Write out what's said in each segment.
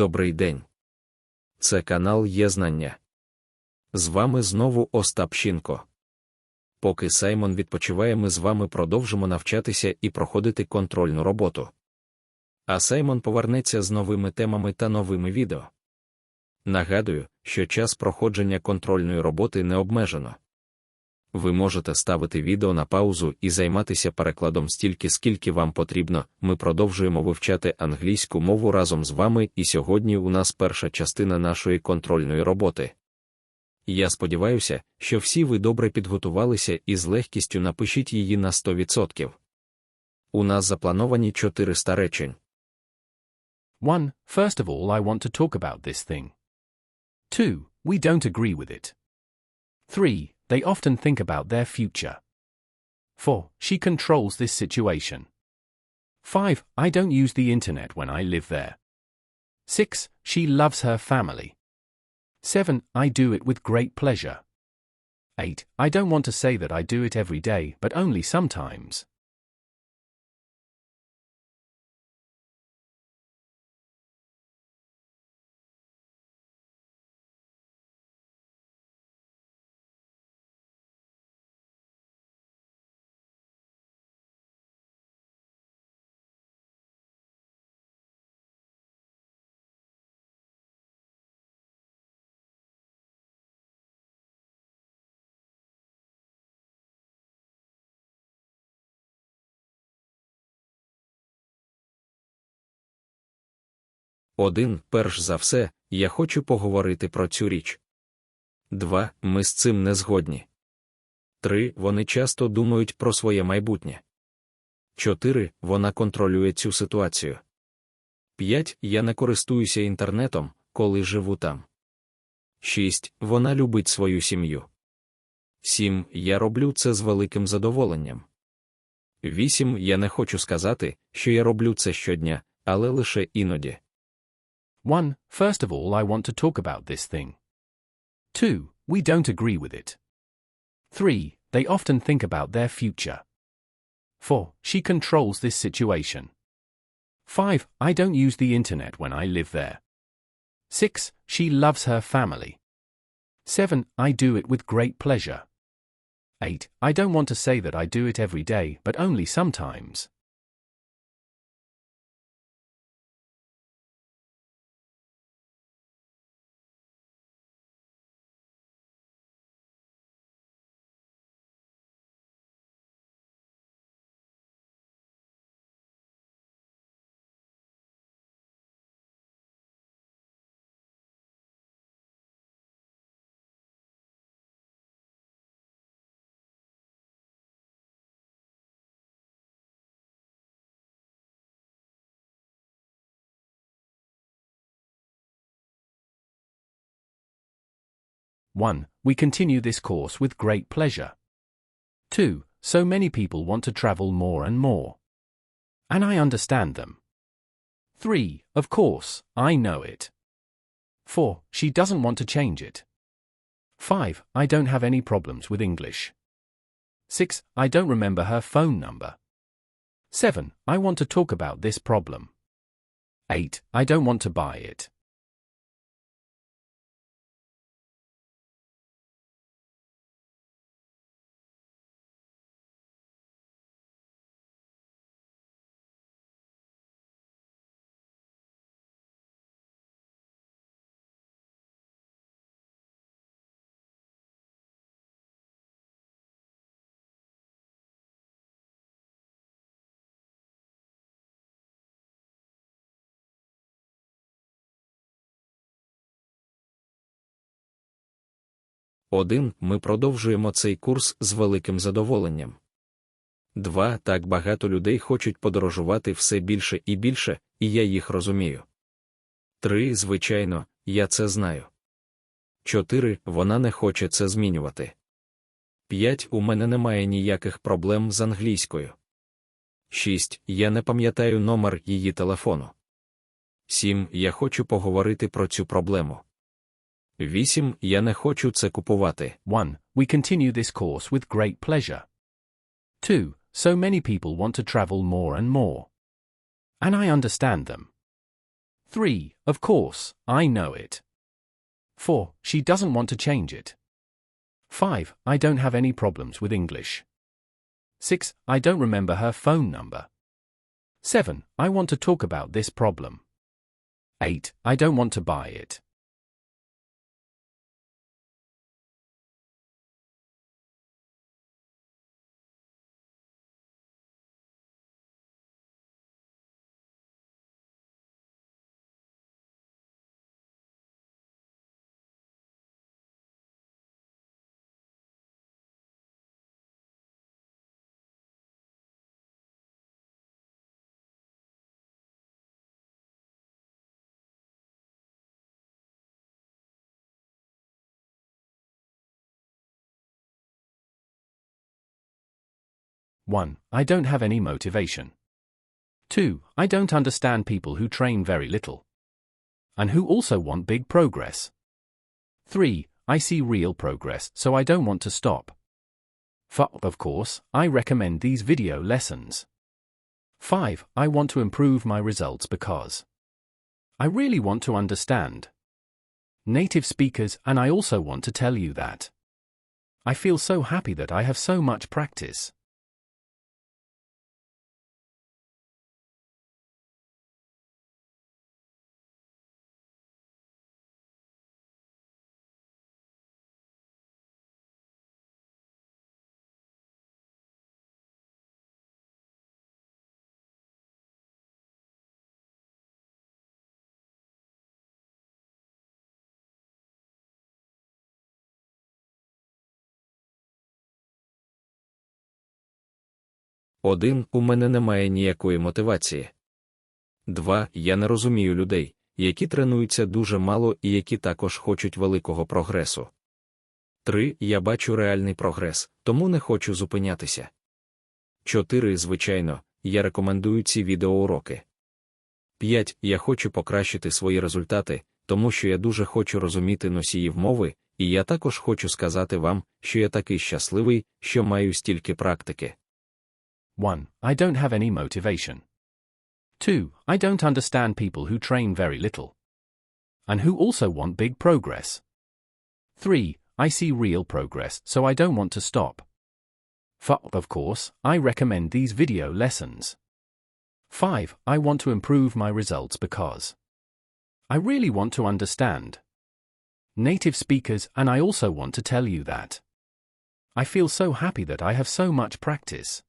Добрий день. Це канал Є Знання. З вами знову Остап Щінко. Поки Саймон відпочиває, ми з вами продовжимо навчатися і проходити контрольну роботу. А Саймон повернеться з новими темами та новими відео. Нагадую, що час проходження контрольної роботи не обмежено. Ви можете ставити відео на паузу і займатися перекладом стільки, скільки вам потрібно. Ми продовжуємо вивчати англійську мову разом з вами, і сьогодні у нас перша частина нашої контрольної роботи. Я сподіваюся, що всі ви добре підготувалися і з легкістю напишіть її на 100%. У нас заплановані 400 речень. 1. First of all, I want to talk about this thing. 2. We don't agree with it. 3. They often think about their future. 4. She controls this situation. 5. I don't use the internet when I live there. 6. She loves her family. 7. I do it with great pleasure. 8. I don't want to say that I do it every day, but only sometimes. Один, перш за все, я хочу поговорити про цю річ. Два, ми з цим не згодні. Три, вони часто думають про своє майбутнє. Чотири, вона контролює цю ситуацію. П'ять, я не користуюся інтернетом, коли живу там. Шість, вона любить свою сім'ю. Сім, я роблю це з великим задоволенням. Вісім, я не хочу сказати, що я роблю це щодня, але лише іноді. 1. First of all, I want to talk about this thing. 2. We don't agree with it. 3. They often think about their future. 4. She controls this situation. 5. I don't use the internet when I live there. 6. She loves her family. 7. I do it with great pleasure. 8. I don't want to say that I do it every day, but only sometimes. One, we continue this course with great pleasure. Two, so many people want to travel more and more. And I understand them. Three, of course, I know it. Four, she doesn't want to change it. Five, I don't have any problems with English. Six, I don't remember her phone number. Seven, I want to talk about this problem. Eight, I don't want to buy it. Один, ми продовжуємо цей курс з великим задоволенням. Два, так багато людей хочуть подорожувати все більше і більше, і я їх розумію. Три, звичайно, я це знаю. Чотири, вона не хоче це змінювати. П'ять, у мене немає ніяких проблем з англійською. Шість, я не пам'ятаю номер її телефону. Сім, я хочу поговорити про цю проблему. 8. Я не хочу це купувати. 1. We continue this course with great pleasure. 2. So many people want to travel more and more. And I understand them. 3. Of course, I know it. 4. She doesn't want to change it. 5. I don't have any problems with English. 6. I don't remember her phone number. 7. I want to talk about this problem. 8. I don't want to buy it. One, I don't have any motivation. Two, I don't understand people who train very little. And who also want big progress. Three, I see real progress, so I don't want to stop. Four, of course, I recommend these video lessons. 5. I want to improve my results because I really want to understand native speakers and I also want to tell you that I feel so happy that I have so much practice. Один, у мене немає ніякої мотивації. Два, я не розумію людей, які тренуються дуже мало і які також хочуть великого прогресу. Три, я бачу реальний прогрес, тому не хочу зупинятися. Чотири, звичайно, я рекомендую ці відеоуроки. П'ять, я хочу покращити свої результати, тому що я дуже хочу розуміти носіїв мови, і я також хочу сказати вам, що я такий щасливий, що маю стільки практики. 1. I don't have any motivation. 2. I don't understand people who train very little. And who also want big progress. 3. I see real progress, so I don't want to stop. 4. Of course, I recommend these video lessons. 5. I want to improve my results because I really want to understand native speakers and I also want to tell you that I feel so happy that I have so much practice.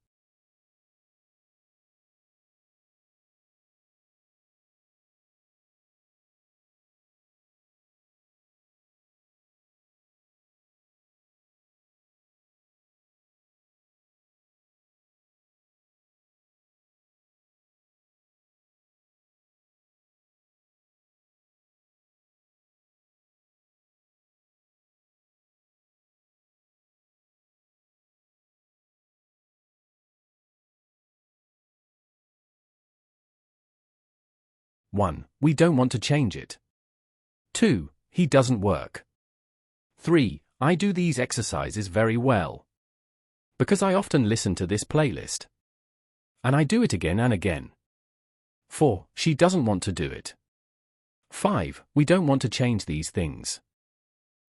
One, we don't want to change it. Two, he doesn't work. Three, I do these exercises very well. Because I often listen to this playlist. And I do it again and again. 4. She doesn't want to do it. 5. We don't want to change these things.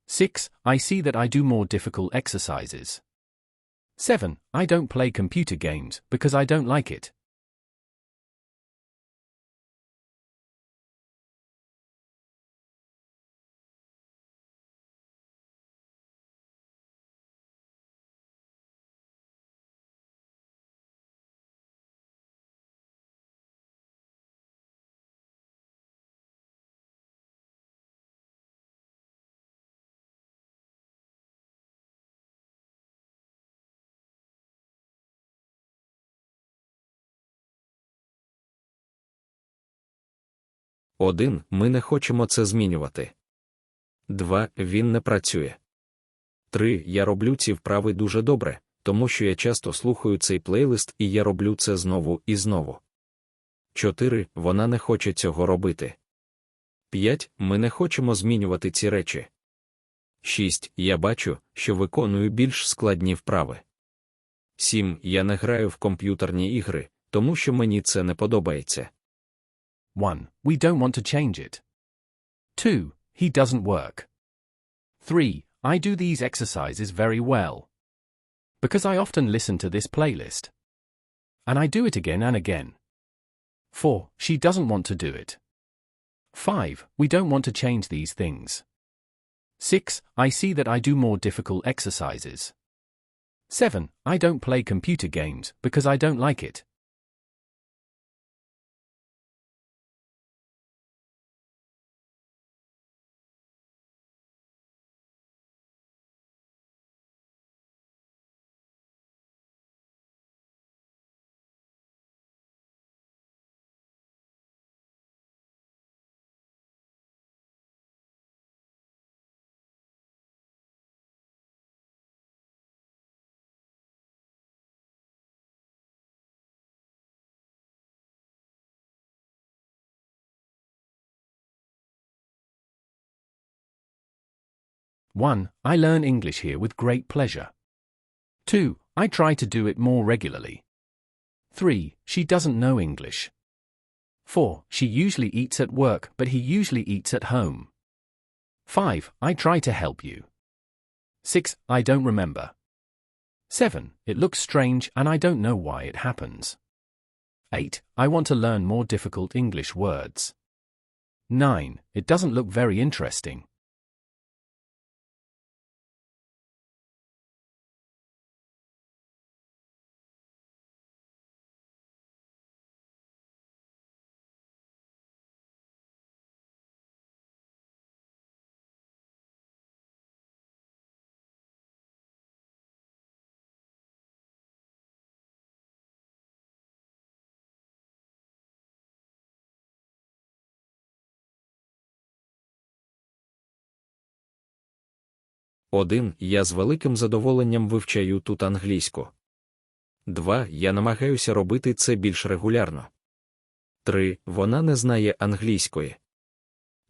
6. I see that I do more difficult exercises. 7. I don't play computer games because I don't like it. Один, ми не хочемо це змінювати. Два, він не працює. Три, я роблю ці вправи дуже добре, тому що я часто слухаю цей плейлист і я роблю це знову і знову. Чотири, вона не хоче цього робити. П'ять, ми не хочемо змінювати ці речі. Шість, я бачу, що виконую більш складні вправи. Сім, я не граю в комп'ютерні ігри, тому що мені це не подобається. 1. We don't want to change it. 2. He doesn't work. 3. I do these exercises very well. Because I often listen to this playlist. And I do it again and again. 4. She doesn't want to do it. 5. We don't want to change these things. 6. I see that I do more difficult exercises. 7. I don't play computer games because I don't like it. One, I learn English here with great pleasure. Two, I try to do it more regularly. Three, she doesn't know English. Four, she usually eats at work, but he usually eats at home. Five, I try to help you. Six, I don't remember. Seven, it looks strange and I don't know why it happens. 8. I want to learn more difficult English words. 9. It doesn't look very interesting. Один. Я з великим задоволенням вивчаю тут англійську. 2. Я намагаюся робити це більш регулярно. 3. Вона не знає англійської.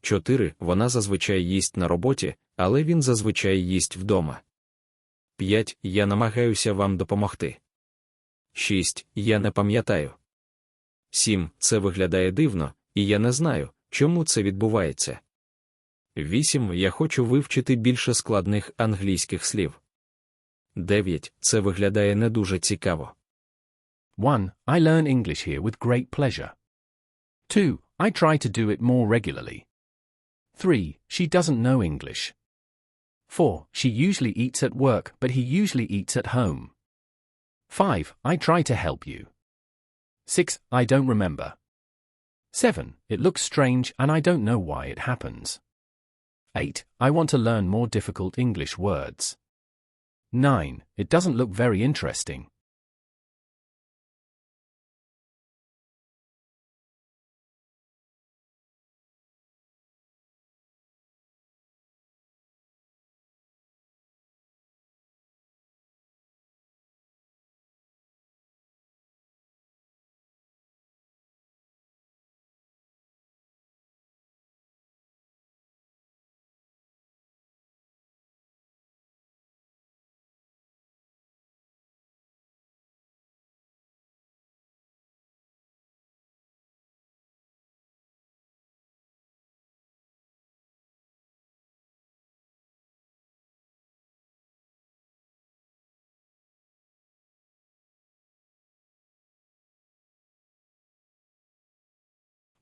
4. Вона зазвичай їсть на роботі, але він зазвичай їсть вдома. 5. Я намагаюся вам допомогти. 6. Я не пам'ятаю. 7. Це виглядає дивно, і я не знаю, чому це відбувається. 8. Я хочу вивчити більше складних англійських слів. 9. Це виглядає не дуже цікаво. 1. I learn English here with great pleasure. 2. I try to do it more regularly. 3. She doesn't know English. 4. She usually eats at work, but he usually eats at home. 5. I try to help you. 6. I don't remember. 7. It looks strange and I don't know why it happens. 8. I want to learn more difficult English words. 9. It doesn't look very interesting.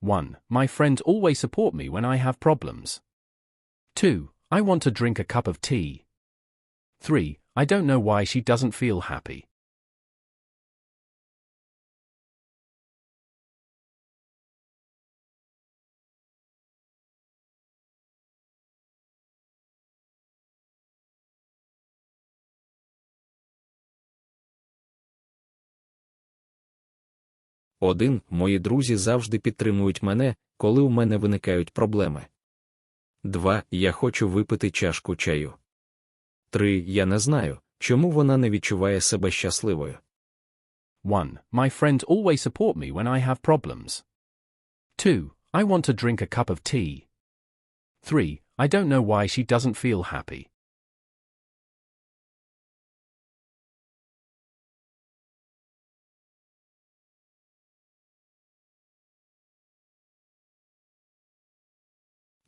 One, my friends always support me when I have problems. Two, I want to drink a cup of tea. Three, I don't know why she doesn't feel happy. Один. Мої друзі завжди підтримують мене, коли у мене виникають проблеми. 2. Я хочу випити чашку чаю. 3. Я не знаю, чому вона не відчуває себе щасливою. 1. My friends always support me when I have problems. 2. I want to drink a cup of tea. 3. I don't know why she doesn't feel happy.